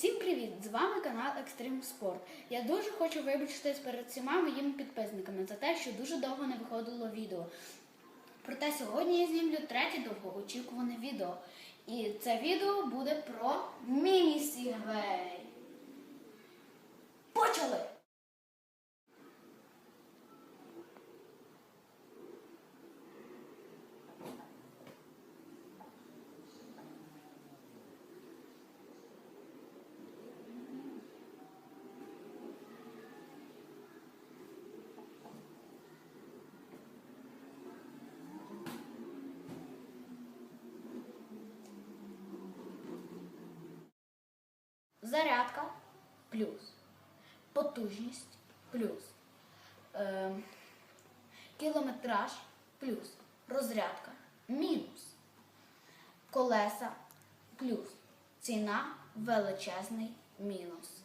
Всім привіт! З вами канал Екстрим Спорт. Я дуже хочу вибачитись перед всіма моїми підписниками за те, що дуже довго не виходило відео. Проте сьогодні я знімлю третє довгоочікуване відео. І це відео буде про міні-сігвей. Зарядка плюс. Потужність плюс. Е, кілометраж плюс. Розрядка мінус. Колеса плюс. Ціна величезний мінус.